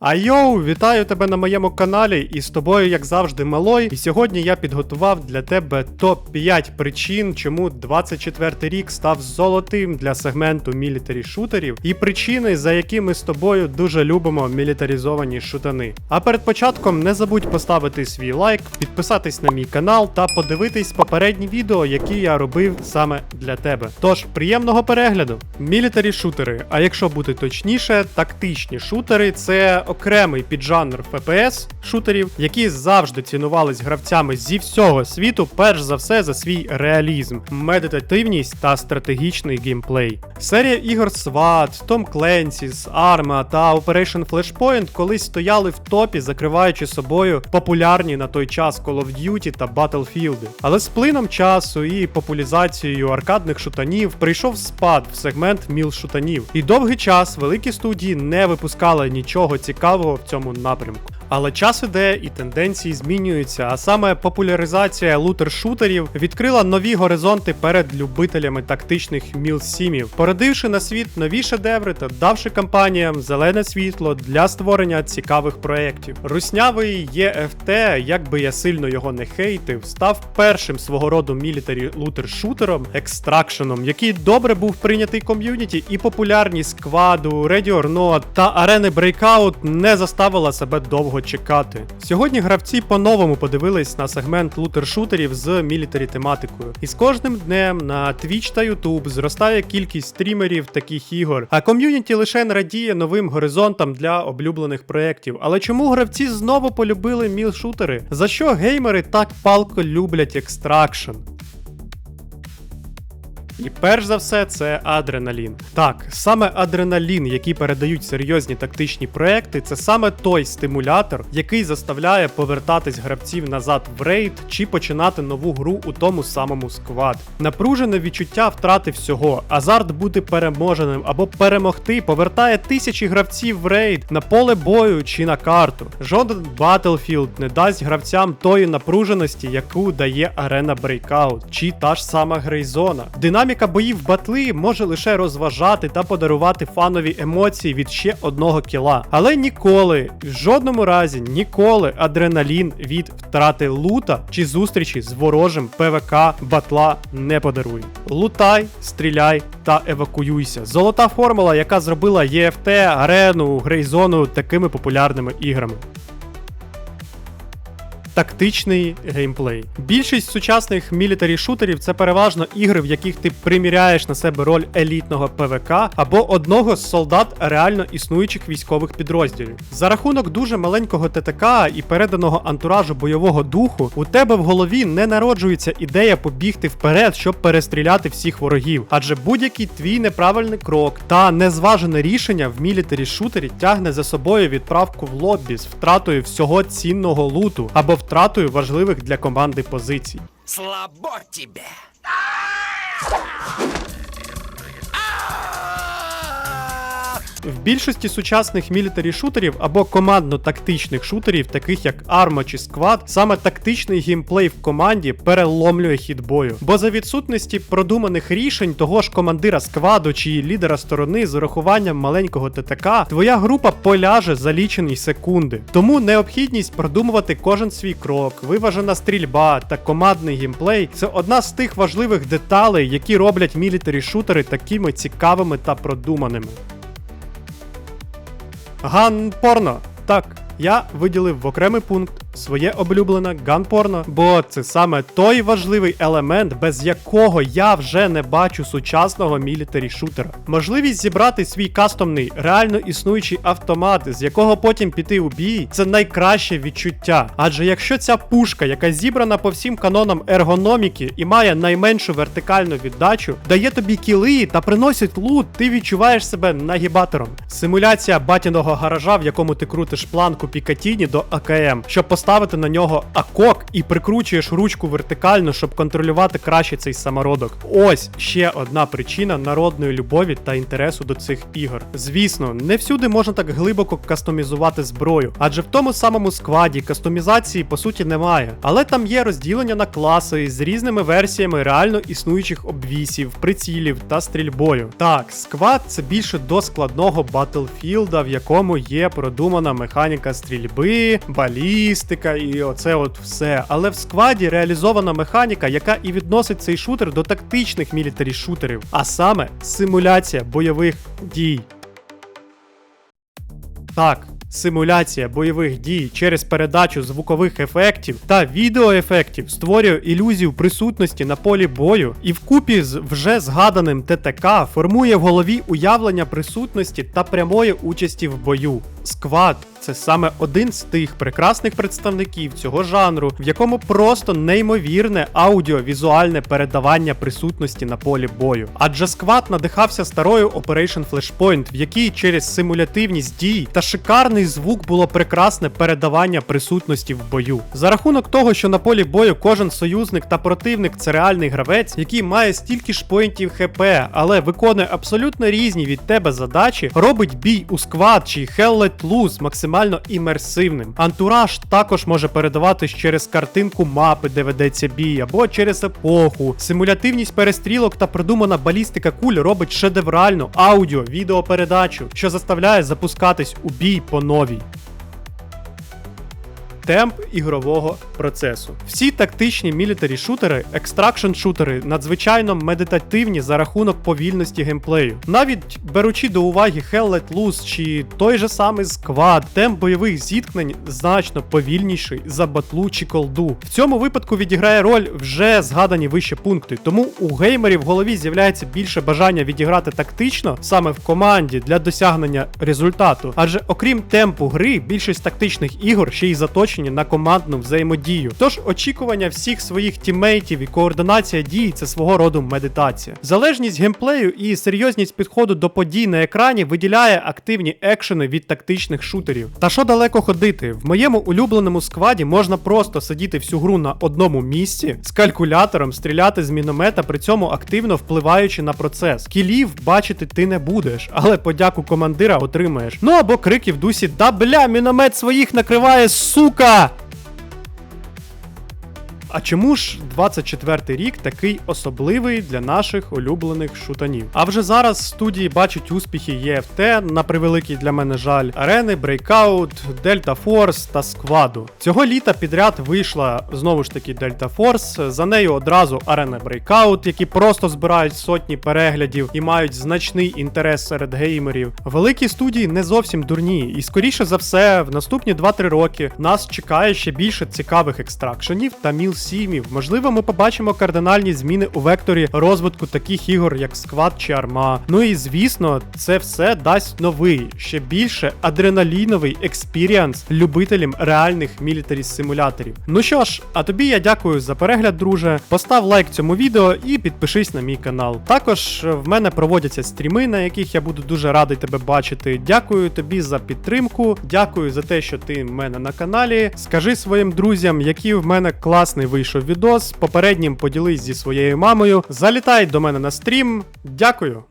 Айоу, вітаю тебе на моєму каналі, і з тобою, як завжди, Малой. І сьогодні я підготував для тебе топ-5 причин, чому 24 рік став золотим для сегменту мілітарі шутерів, і причини, за які ми з тобою дуже любимо мілітарізовані шутани. А перед початком не забудь поставити свій лайк, підписатись на мій канал та подивитись попередні відео, які я робив саме для тебе. Тож, приємного перегляду! Мілітарі шутери, а якщо бути точніше, тактичні шутери це окремий піджанр FPS шутерів, які завжди цінувались гравцями зі всього світу, перш за все за свій реалізм, медитативність та стратегічний геймплей. Серія ігор SWAT, Tom Clancy's, Arma та Operation Flashpoint колись стояли в топі, закриваючи собою популярні на той час Call of Duty та Battlefield. Але з плином часу і популяризацією аркадних шутанів прийшов спад в сегмент міл шутанів. І довгий час великі студії не випускали нічого цікавого в цьому напрямку. Але час іде і тенденції змінюються, а саме популяризація лутер-шутерів відкрила нові горизонти перед любителями тактичних мілсімів, породивши на світ нові шедеври та давши компаніям зелене світло для створення цікавих проєктів. Руснявий ЄФТ, як би я сильно його не хейтив, став першим свого роду мілітарі лутер-шутером, екстракшеном, який добре був прийнятий ком'юніті, і популярність скваду, Not та арени Breakout не заставила себе довго чекати. Сьогодні гравці по-новому подивились на сегмент лутер-шутерів з мілітарі тематикою. І з кожним днем на Twitch та YouTube зростає кількість стрімерів таких ігор, а ком'юніті лише радіє новим горизонтам для облюблених проєктів. Але чому гравці знову полюбили міл-шутери? За що геймери так палко люблять екстракшн? І перш за все, це адреналін. Так, саме адреналін, який передають серйозні тактичні проекти, це саме той стимулятор, який заставляє повертатись гравців назад в рейд чи починати нову гру у тому самому сквад. Напружене відчуття втрати всього, азарт бути переможеним або перемогти повертає тисячі гравців в рейд на поле бою чи на карту. Жоден Battlefield не дасть гравцям тої напруженості, яку дає арена Breakout, чи та ж сама Грейзона. Динаміка боїв батли може лише розважати та подарувати фанові емоції від ще одного кіла. Але ніколи, в жодному разі, ніколи адреналін від втрати лута чи зустрічі з ворожим ПВК батла не подарує. Лутай, стріляй та евакуюйся. Золота формула, яка зробила ЄФТ, арену, грейзону такими популярними іграми. Тактичний геймплей. Більшість сучасних мілітарі шутерів це переважно ігри, в яких ти приміряєш на себе роль елітного ПВК або одного з солдат реально існуючих військових підрозділів. За рахунок дуже маленького ТТК і переданого антуражу бойового духу, у тебе в голові не народжується ідея побігти вперед, щоб перестріляти всіх ворогів. Адже будь-який твій неправильний крок та незважене рішення в мілітарі шутері тягне за собою відправку в лоббі з втратою всього цінного луту або втратою важливих для команди позицій. Слабо тебе! В більшості сучасних мілітарі шутерів або командно-тактичних шутерів, таких як Arma чи Squad, саме тактичний геймплей в команді переломлює хід бою. Бо за відсутності продуманих рішень того ж командира скваду чи лідера сторони з урахуванням маленького ТТК, твоя група поляже за лічені секунди. Тому необхідність продумувати кожен свій крок, виважена стрільба та командний геймплей це одна з тих важливих деталей, які роблять мілітарі шутери такими цікавими та продуманими. Ган порно. Так, я виділив в окремий пункт своє улюблене ган-порно, бо це саме той важливий елемент, без якого я вже не бачу сучасного мілітарі шутера. Можливість зібрати свій кастомний, реально існуючий автомат, з якого потім піти у бій, це найкраще відчуття. Адже якщо ця пушка, яка зібрана по всім канонам ергономіки і має найменшу вертикальну віддачу, дає тобі кіли та приносить лут, ти відчуваєш себе нагібатором. Симуляція батіного гаража, в якому ти крутиш планку Пікатіні до АКМ, щоб поставити поставити на нього акок і прикручуєш ручку вертикально, щоб контролювати краще цей самородок. Ось ще одна причина народної любові та інтересу до цих ігор. Звісно, не всюди можна так глибоко кастомізувати зброю, адже в тому самому складі кастомізації по суті немає. Але там є розділення на класи з різними версіями реально існуючих обвісів, прицілів та стрільбою. Так, сквад це більше до складного Battlefield, в якому є продумана механіка стрільби, балістика і оце от все. Але в скваді реалізована механіка, яка і відносить цей шутер до тактичних мілітарі шутерів, а саме симуляція бойових дій. Так, симуляція бойових дій через передачу звукових ефектів та відеоефектів створює ілюзію присутності на полі бою і вкупі з вже згаданим ТТК формує в голові уявлення присутності та прямої участі в бою. Сквад це саме один з тих прекрасних представників цього жанру, в якому просто неймовірне аудіовізуальне передавання присутності на полі бою. Адже сквад надихався старою Operation Flashpoint, в якій через симулятивність дій та шикарний звук було прекрасне передавання присутності в бою. За рахунок того, що на полі бою кожен союзник та противник це реальний гравець, який має стільки ж поінтів ХП, але виконує абсолютно різні від тебе задачі, робить бій у сквад чи Hell Let Loose максимально імерсивним. Антураж також може передаватись через картинку мапи, де ведеться бій, або через епоху. Симулятивність перестрілок та продумана балістика куль робить шедевральну аудіо, відеопередачу, що заставляє запускатись у бій по новій. Темп ігрового процесу. Всі тактичні мілітарі шутери, екстракшн шутери надзвичайно медитативні за рахунок повільності геймплею. Навіть беручи до уваги Hell Let Loose чи той же самий Squad, темп бойових зіткнень значно повільніший за батлу чи колду. В цьому випадку відіграє роль вже згадані вище пункти, тому у геймерів в голові з'являється більше бажання відіграти тактично саме в команді для досягнення результату. Адже окрім темпу гри, більшість тактичних ігор ще й заточені на командну взаємодію. Тож очікування всіх своїх тіммейтів і координація дій це свого роду медитація. Залежність геймплею і серйозність підходу до подій на екрані виділяє активні екшени від тактичних шутерів. Та що далеко ходити? В моєму улюбленому скваді можна просто сидіти всю гру на одному місці з калькулятором, стріляти з міномета, при цьому активно впливаючи на процес. Кілів бачити ти не будеш, але подяку командира отримаєш. Ну або крики в дусі: Да бля, міномет своїх накриває, сука! lá. А чому ж 24-й рік такий особливий для наших улюблених шутанів? А вже зараз студії бачать успіхи ЄФТ, на превеликий для мене жаль, арени, Breakout, Delta Force та Скваду. Цього літа підряд вийшла знову ж таки Delta Force, за нею одразу арена Breakout, які просто збирають сотні переглядів і мають значний інтерес серед геймерів. Великі студії не зовсім дурні, і скоріше за все, в наступні 2-3 роки нас чекає ще більше цікавих екстракшенів та міл сімів. Можливо, ми побачимо кардинальні зміни у векторі розвитку таких ігор, як Сквад чи Арма. Ну і звісно, це все дасть новий, ще більше адреналіновий експіріанс любителям реальних мілітарі симуляторів. Ну що ж, а тобі я дякую за перегляд, друже. Постав лайк цьому відео і підпишись на мій канал. Також в мене проводяться стріми, на яких я буду дуже радий тебе бачити. Дякую тобі за підтримку. Дякую за те, що ти в мене на каналі. Скажи своїм друзям, який в мене класний вийшов відос. Попереднім поділись зі своєю мамою. Залітай до мене на стрім. Дякую.